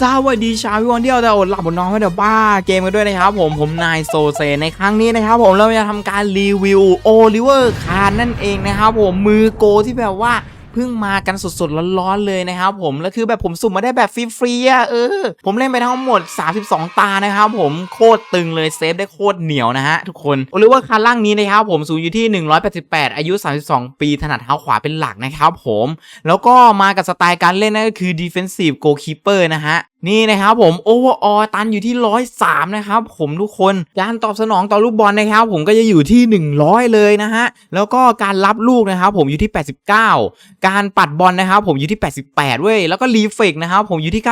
สวัสดีชาวพี่วันเดียวแต่อดหลับบนนอนไม่เดี๋ยวบ้าเกมกันด้วยนะครับผมผมนายโซเซในครั้งนี้นะครับผมเราจะทำการรีวิวโอลิเวอร์คาร์นั่นเองนะครับผมมือโกที่แบบว่า เพิ่งมากันสดๆร้อนๆเลยนะครับผมแล้วคือแบบผมสุ่มมาได้แบบฟรีๆอะเออ ผมเล่นไปทั้งหมด 32 ตานะครับผมโคตรตึงเลยเซฟได้โคตรเหนียวนะฮะทุกคนหรือว่าคาร์ล่างนี้นะครับผมสูงอยู่ที่ 188 อายุ 32 ปีถนัดเท้าขวาเป็นหลักนะครับผม แล้วก็มากับสไตล์การเล่นนั่นก็คือ defensive goalkeeper นะฮะ นี่นะครับผม overall ตันอยู่ที่103นะครับผมทุกคนการตอบสนองต่อลูกบอลนะครับ ผมก็จะอยู่ที่ 100 เลยนะฮะแล้วก็การรับลูกนะครับ ผมอยู่ที่ 89 การปัดบอลนะครับ ผมอยู่ที่ 88เว้ยแล้วก็รีเฟกนะครับ ผมอยู่ที่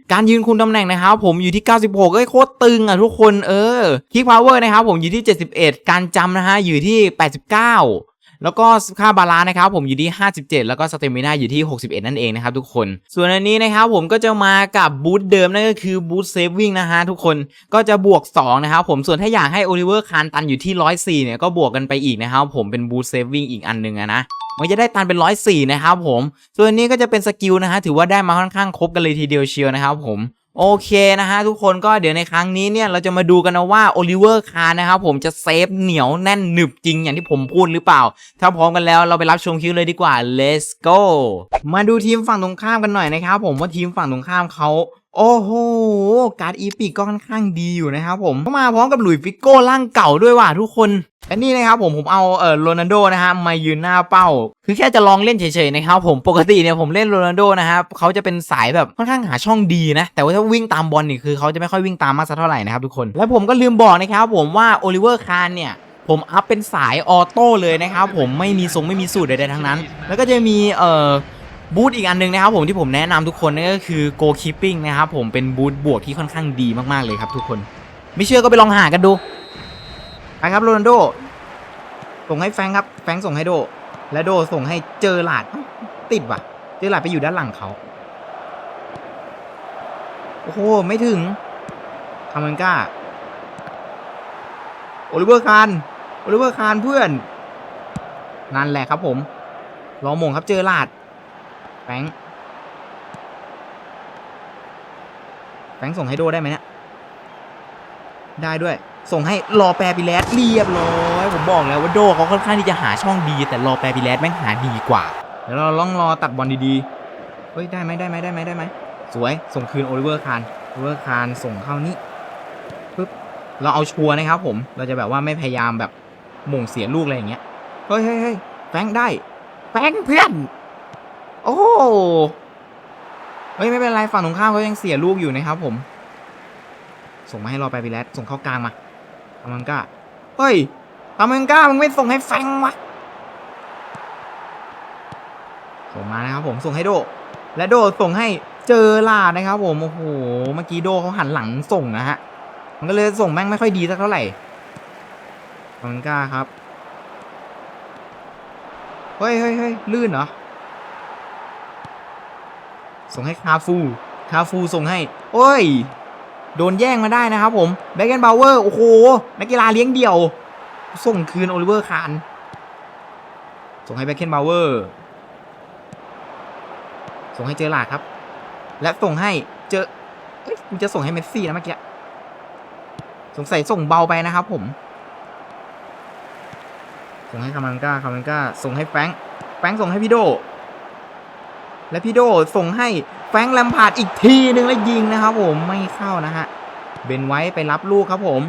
94 การยืนคุมตำแหน่งนะครับ ผมอยู่ที่ 96เอ้ยโคตรตึงอะทุกคนเออคิกพาวเวอร์นะครับ ผมอยู่ที่ 71 การจำนะฮะอยู่ที่ 89 แล้วก็ค่าบาลานซ์นะครับผมอยู่ที่ 57 แล้วก็สเตมินาอยู่ที่ 61 นั่นเองนะครับทุกคน ส่วนอันนี้นะครับผมก็จะมากับบูทเดิมนั่นก็คือบูทเซฟวิ่งนะฮะทุกคนก็จะบวก 2 นะครับผมส่วนถ้าอยากให้โอลิเวอร์คานตันอยู่ที่ 104 เนี่ยก็บวกกันไปอีกนะครับผมเป็นบูทเซฟวิ่งอีกอันหนึ่งนะ มันจะได้ตันเป็น104นะครับผม ส่วนนี้ก็จะเป็นสกิลนะฮะถือว่าได้มาค่อนข้างครบกันเลยทีเดียวเชียวนะครับผมโอเคนะฮะทุกคนก็เดี๋ยวในครั้งนี้เนี่ยเราจะมาดูกันนะว่าโอลิเวอร์คาร์นะครับผมจะเซฟเหนียวแน่นหนึบจริงอย่างที่ผมพูดหรือเปล่า ถ้าพร้อมกันแล้วเราไปรับชมคลิปเลยดีกว่า let's go มาดูทีมฝั่งตรงข้ามกันหน่อยนะครับผมว่าทีมฝั่งตรงข้ามเขา โอ้โห การ์ดอีพิกก็ค่อนข้างดีอยู่นะครับผมเข้ามาพร้อมกับหลุยส์ฟิโก้ร่างเก่าด้วยว่ะทุกคนอันนี้นะครับผมผมเอาเออโรนัลโดนะฮะมายืนหน้าเป้า คือแค่จะลองเล่นเฉยๆนะครับผมปกติเนี่ยผมเล่นโรนัลโดนะครับเขาจะเป็นสายแบบค่อนข้างหาช่องดีนะ แต่ว่าถ้าวิ่งตามบอลนี่คือเขาจะไม่ค่อยวิ่งตามมากสักเท่าไหร่นะครับทุกคน และผมก็ลืมบอกนะครับผมว่าโอลิเวอร์คานเนี่ยผมอัพเป็นสายออโต้เลยนะครับผมไม่มีทรงไม่มีสูตรใดๆทั้งนั้น แล้วก็จะมีเอ่อ บูธอีกอันหนึงนะครับผมที่ผมแนะนำทุกคนนั่นก็คือ Go Keeping นะครับผมเป็นบูธบวกที่ค่อนข้างดีมากๆเลยครับทุกคน ไม่เชื่อก็ไปลองหากันดูไปครับโรนัลโดส่งให้แฟงครับแฟงส่งให้โด และโดส่งให้เจอหลาดติดว่ะ เจอหลาดไปอยู่ด้านหลังเขาโอ้โหไม่ถึงคามันก้าโอลิเวอร์คานโอลิเวอร์คานเพื่อนนั่นแหละครับผมรอมงครับเจอหลาด แฟงแฟงส่งให้โดได้ไหมเนี่ย ได้ด้วย ส่งให้รอแปรปิแลสเรียบร้อย ผมบอกแล้วว่าโดเขาค่อนข้างที่จะหาช่องดี แต่รอแปรปิแลสแม่งหาดีกว่า เดี๋ยวเราต้องรอตัดบอลดีๆ เฮ้ยได้ไหมได้ไหมได้ไหมได้ไหม สวย ส่งคืนโอลิเวอร์คาน โอลิเวอร์คานส่งเข้านี่ปึ๊บ เราเอาชัวร์นะครับผม เราจะแบบว่าไม่พยายามแบบหม่งเสียลูกอะไรอย่างเงี้ย เฮ้ยเฮ้ยเฮ้ยแฟงได้ แฟงเพื่อน โอ้เฮ้ยไม่เป็นไรฝั่งตรงข้ามเขายังเสียลูกอยู่นะครับผม ส่งมาให้รอไปพีแลสส่งเข้ากลางมาทามังก้าเฮ้ยทามังก้ามึงไม่ส่งให้แฟงวะส่งมานะครับผมส่งให้โด และโดส่งให้เจอลาดนะครับผมโอ้โหเมื่อกี้โดเขาหันหลังส่งนะฮะมันก็เลยส่งแม่งไม่ค่อยดีสักเท่าไหร่ทามังก้าครับเฮ้ยเฮ้ยเฮ้ยลื่นเหรอ ส่งให้คาฟู คาฟูส่งให้ โอ้ย โดนแย่งมาได้นะครับผม แบ็กแอนบาวเวอร์ โอ้โห นักกีฬาเลี้ยงเดี่ยว ส่งคืนโอลิเวอร์คาน ส่งให้แบ็กแอนบาวเวอร์ ส่งให้เจอหลาครับ และส่งให้เจอเอ้ยจะส่งให้เมสซี่นะเมื่อกี้ สงสัยส่งเบาไปนะครับผม ส่งให้คามังก้าคามังก้า ส่งให้แฟงแฟงส่งให้พี่โด และพี่โดส่งให้แฟงแลมพาดอีกทีหนึ่งแล้วยิงนะครับผมไม่เข้านะฮะเบนไว้ไปรับลูกครับผม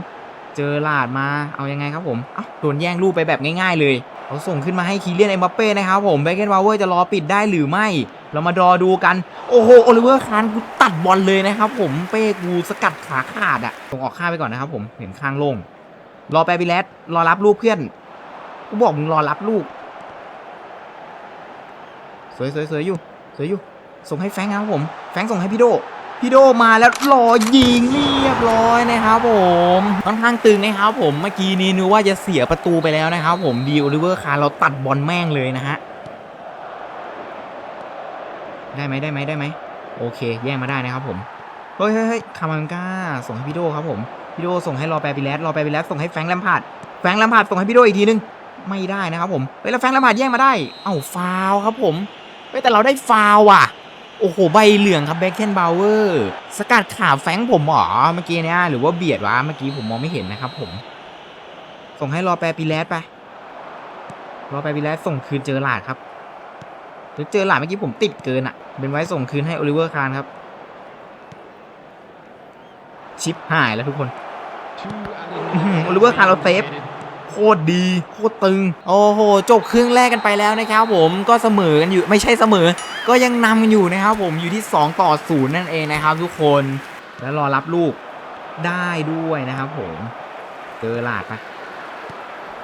เจอลาดมาเอายังไงครับผมเอ้าโดนแย่งลูกไปแบบง่ายๆเลยเขาส่งขึ้นมาให้คีเลียนเอ็มบัปเป้นะครับผมเบเกนวาเวอร์จะรอปิดได้หรือไม่ เรามารอดูกัน โอ้โหโอลิเวอร์คานกูตัดบอลเลยนะครับผมเป้กูสกัดขาขาดอะส่งออกข้างไปก่อนนะครับผมเห็นข้างโล่งรอแปรบิเลสรอรับลูกเพื่อนกูบอกมึงรอรับลูกสวยสวยสวยอยู่ สวยอยู่ ส่งให้แฟงค์ครับผม แฟงส่งให้พี่โด พี่โดมาแล้วรอยิงเรียบร้อยนะครับผมค่อนข้างตึงนะครับผม เมื่อกี้นี้นึกว่าจะเสียประตูไปแล้วนะครับผม ดีโอลิเวอร์คาร์เราตัดบอลแม่งเลยนะฮะ ได้ไหมได้ไหมได้ไหม โอเค แย่งมาได้นะครับผม เฮ้ยเฮ้ยเฮ้ยคามังก้า ส่งให้พี่โดครับผม พี่โดส่งให้รอแปรปิแลสรอแปรปิแลสส่งให้แฟงแลมพาดแฟงแลมพาดส่งให้พี่โดอีกทีนึง ไม่ได้นะครับผม เฮ้ยแล้วแฟงแลมพาดแย่งมาได้ เอ้าฟาวครับผม แต่เราได้ฟาวล์ว่ะ โอ้โห ใบเหลืองครับแบ็คเคนบาวเวอร์สกัดขาแฟงผมเหรอเมื่อกี้เนี่ยหรือว่าเบียดวะเมื่อกี้ผมมองไม่เห็นนะครับผม ส่งให้รอแปรปีแลสไปรอแปรปีแลสส่งคืนเจอหลาดครับหรือเจอหลาดเมื่อกี้ผมติดเกินอะ่ะ เป็นไว้ส่งคืนให้โอลิเวอร์คานครับ ชิปหายแล้วทุกคนอื้อหือโอลิเวอร์คาร์โลเซฟ โคตรดีโคตรตึง โอ้โห จบครึ่งแรกกันไปแล้วนะครับผมก็เสมอกันอยู่ไม่ใช่เสมอ ก็ยังนำกันอยู่นะครับผมอยู่ที่ 2 ต่อ0นั่นเองนะครับทุกคนแล้วรอรับลูกได้ด้วยนะครับผมเจอหลาดปะ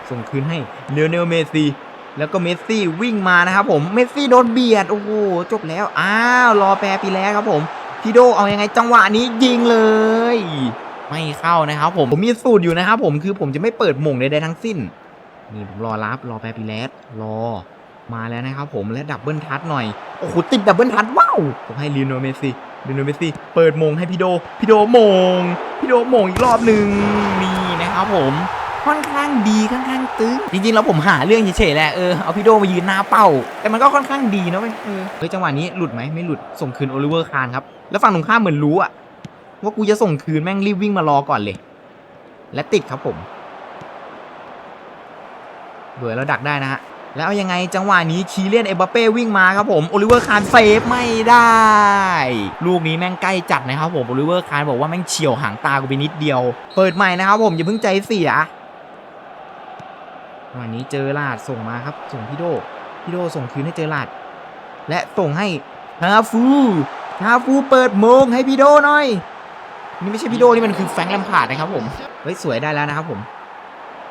ส่งคืนให้เลเนลเมซี่แล้วก็เมสซี่วิ่งมานะครับผมเมสซี่โดนเบียดโอ้โหจบแล้วอ้าวรอแปรปีแล้วครับผมพีโดเอายังไงจังหวะนี้ยิงเลย ไม่เข้านะครับ ผมผมมีสูตรอยู่นะครับผมคือผมจะไม่เปิดหม่งใดๆทั้งสิ้น นี่ผมรอรับรอแปรปีแลสรอมาแล้วนะครับผมและดับเบิลทัชหน่อย โอ้โห ติดดับเบิลทัชว้าว ผมให้ลีโนเมสซี่ลีโนเมสซี่เปิดมงให้พี่โด พี่โดมง พี่โดมงอีกรอบหนึ่งนี่นะครับผมค่อนข้างดีค่อนข้างตึงจริงๆแล้วผมหาเรื่องเฉยๆแหละเออเอาพี่โดมายืนหน้าเป้า แต่มันก็ค่อนข้างดีนะเว้ยเออเฮ้ยจังหวะนี้หลุดไหมไม่หลุดส่งคืนโอลิเวอร์คานครับแล้วฝั่งตรงข้ามเหมือนรู้อะ ว่ากูจะส่งคืนแม่งรีบวิ่งมารอก่อนเลย และติดครับผมเบื่อแล้วดักได้นะฮะแล้วเอายังไงจังหวะนี้คีเลียนเอมบัปเป้วิ่งมาครับผมโอลิเวอร์คานเซฟไม่ได้ ลูกนี้แม่งใกล้จัดนะครับผมโอลิเวอร์คานบอกว่าแม่งเฉียวหางตากูไปนิดเดียว เปิดใหม่นะครับผมอย่าเพิ่งใจเสียวันนี้เจอลาดส่งมาครับ ส่งพี่โดพี่โดส่งคืนให้เจอลาด และส่งให้ฮาฟูฮาฟูเปิดโมงให้พี่โดหน่อย นี่ไม่ใช่พี่โดนี่มันคือแฟงแลมพาดนะครับผมเฮ้ยสวยได้แล้วนะครับผม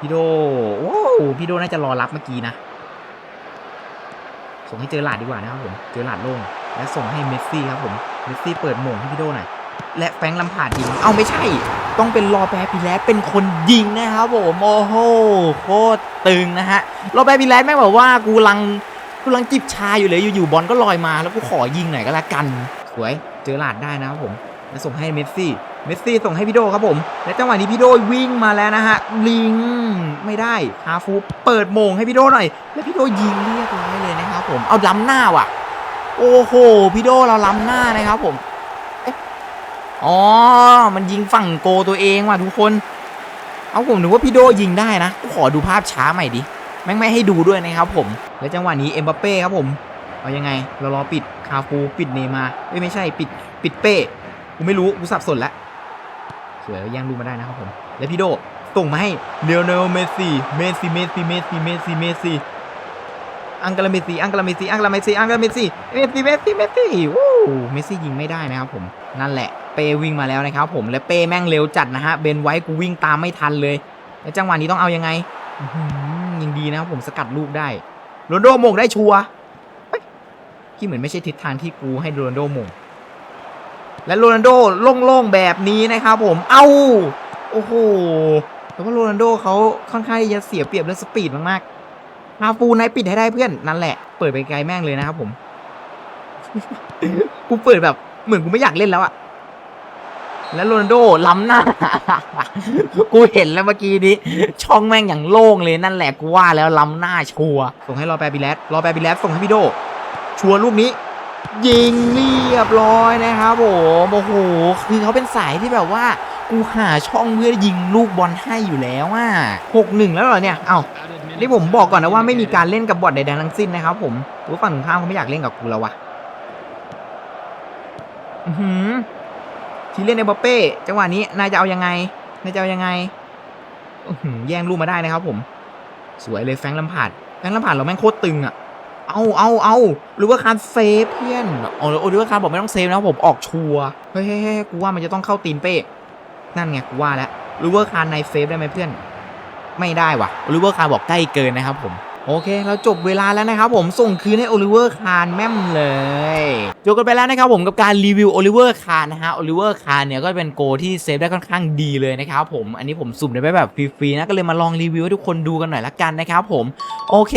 พี่โดโว้พี่โดน่าจะรอรับเมื่อกี้นะส่งให้เจอหลาดดีกว่านะครับผมเจอหลาดโล่งและส่งให้เมสซี่ครับผมเมสซี่เปิดโหม่งให้พี่โดหน่อยและแฟงลำพาดยิงเอ้าไม่ใช่ ต้องเป็นรอแปรปีแลสเป็นคนยิงนะครับผมโอ้โหโคตรตึงนะฮะรอแปรปีแลสแม่งแบบว่ากูลังกูลังจิบชาอยู่เลยอยู่ๆบอลก็ลอยมาแล้วกูขอยิงหน่อยก็แล้วกันสวยเจอหลาดได้นะครับผม แล้วส่งให้เมสซี่ เมสซี่ส่งให้พี่โดครับผม และจังหวะนี้พี่โดวิ่งมาแล้วนะฮะ ลิงไม่ได้ฮาฟูเปิดโมงให้พี่โดหน่อย แล้วพี่โดยิงเรียบร้อยเลยนะครับผม เอาล้ำหน้าว่ะ โอ้โห พี่โดเราล้ำหน้านะครับผมเอ๊ะอ๋อ มันยิงฝั่งโกตัวเองว่ะทุกคน เอาผมนึกว่าพี่โดยิงได้นะ ขอดูภาพช้าใหม่ดิ แม่งไม่ให้ดูด้วยนะครับผม และจังหวะนี้เอ็มบัปเป้ครับผม เอายังไง เรารอปิดคาฟูปิดเนมาร์เอ้ยไม่ใช่ปิดปิดเป้ กูไม่รู้กูสับสนแล้วสวยแล้วแย่งลูกมาได้นะครับผม แล้วพี่โดส่งมาให้เลโอเนลเมซี่เมซี่เมซี่เมซี่เมซี่เมซี่อังกาลาเมซี่อังกาลาเมซี่อังกาลาเมซี่อังกาลาเมซี่เมซี่เมซี่เมซี่วู้เมซี่ยิงไม่ได้นะครับผมนั่นแหละเปวิ่งมาแล้วนะครับผมและเปแม่งเร็วจัดนะฮะเบนไว้กูวิ่งตามไม่ทันเลยแล้วจังหวะนี้ต้องเอายังไงยิงดีนะครับผมสกัดลูกได้โรนโดโมงได้ชัวร์ที่เหมือนไม่ใช่ทิศทางที่กูให้โรนโดโมง และโรนัลโดโล่งๆแบบนี้นะครับผม เอ้า โอ้โห แต่ว่าโรนัลโดเขาค่อนข้างจะเสียเปรียบเรื่องสปีดมากๆฮาฟูนท์ปิดให้ได้เพื่อนนั่นแหละ เปิดไปไกลแม่งเลยนะครับผม กูเปิดแบบเหมือนกูไม่อยากเล่นแล้วอะแล้วโรนัลโดล้ำหน้า กูเห็นแล้วเมื่อกี้นี้ ช่องแม่งอย่างโล่งเลยนั่นแหละกูว่าแล้วล้ำหน้าชัวร์ส่งให้รอแปรบิแลสรอแปรบิแลสส่งให้พี่โด ชัวร์ลูกนี้ ยิงเรียบร้อยนะครับผมโอ้โหคือเขาเป็นสายที่แบบว่ากูหาช่องเพื่อยิงลูกบอลให้อยู่แล้วอะหกหนึ่งแล้วเหรอเนี่ย เอ้านี่ผมบอกก่อนนะว่าไม่มีการเล่นกับบอทใดๆทั้งสิ้นนะครับผมรู้ฝั่งตรงข้ามเขาไม่อยากเล่นกับกูแล้ววะอือหือทีเล่นในบัปเป้จังหวะนี้นายจะเอายังไงนายจะเอายังไงอื้อหือแย่งลูกมาได้นะครับผม สวยเลยแฟงลัมพาดแฟงลัมพาดเราแม่งโคตรตึงอะ เอาเอาเอาหรือว่าคารเซฟเพื่อนอ๋อหรือว่าคารบอกไม่ต้องเซฟนะผมออกชัวเฮ้ยเฮ้ยเฮ้ยกูว่ามันจะต้องเข้าตีนเป้นั่นไงกูว่าแล้วหรือว่าคารในเซฟได้ไหมเพื่อน ไม่ได้ว่ะหรือว่าคาร์บอกใกล้เกินนะครับผม โอเค เราจบเวลาแล้วนะครับผมส่งคืนให้โอลิเวอร์คาร์แม่มเลยจบกันไปแล้วนะครับผมกับการรีวิวโอลิเวอร์คาร์นะฮะโอลิเวอร์คาร์เนี่ยก็เป็นโกที่เซฟได้ค่อนข้างดีเลยนะครับผมอันนี้ผมสุ่มได้ไปแบบฟรีๆนะก็เลยมาลองรีวิวให้ทุกคนดูกันหน่อยละกันนะครับผมโอเค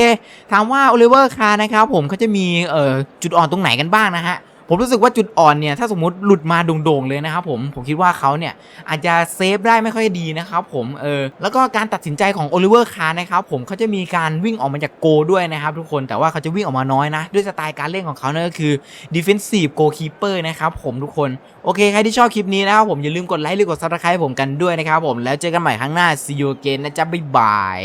ถามว่าโอลิเวอร์คาร์นะครับผมเขาจะมีเอ่อจุดอ่อนตรงไหนกันบ้างนะฮะ ผมรู้สึกว่าจุดอ่อนเนี่ยถ้าสมมติหลุดมาโด่งๆเลยนะครับผมผมคิดว่าเขาเนี่ยอาจจะเซฟได้ไม่ค่อยดีนะครับผมเออแล้วก็การตัดสินใจของโอลิเวอร์คาร์นะครับผมเขาจะมีการวิ่งออกมาจากโกด้วยนะครับทุกคนแต่ว่าเขาจะวิ่งออกมาน้อยนะ ด้วยสไตล์การเล่นของเขาเนั่นก็คือ defensive goalkeeper นะครับผมทุกคนโอเคใครที่ชอบคลิปนี้นะครับผมอย่าลืมกดไลค์หรือกด subscribe ผมกันด้วยนะครับผมแล้วเจอกันใหม่ครั้งหน้า see you again นะจ๊ะบ๊ายบาย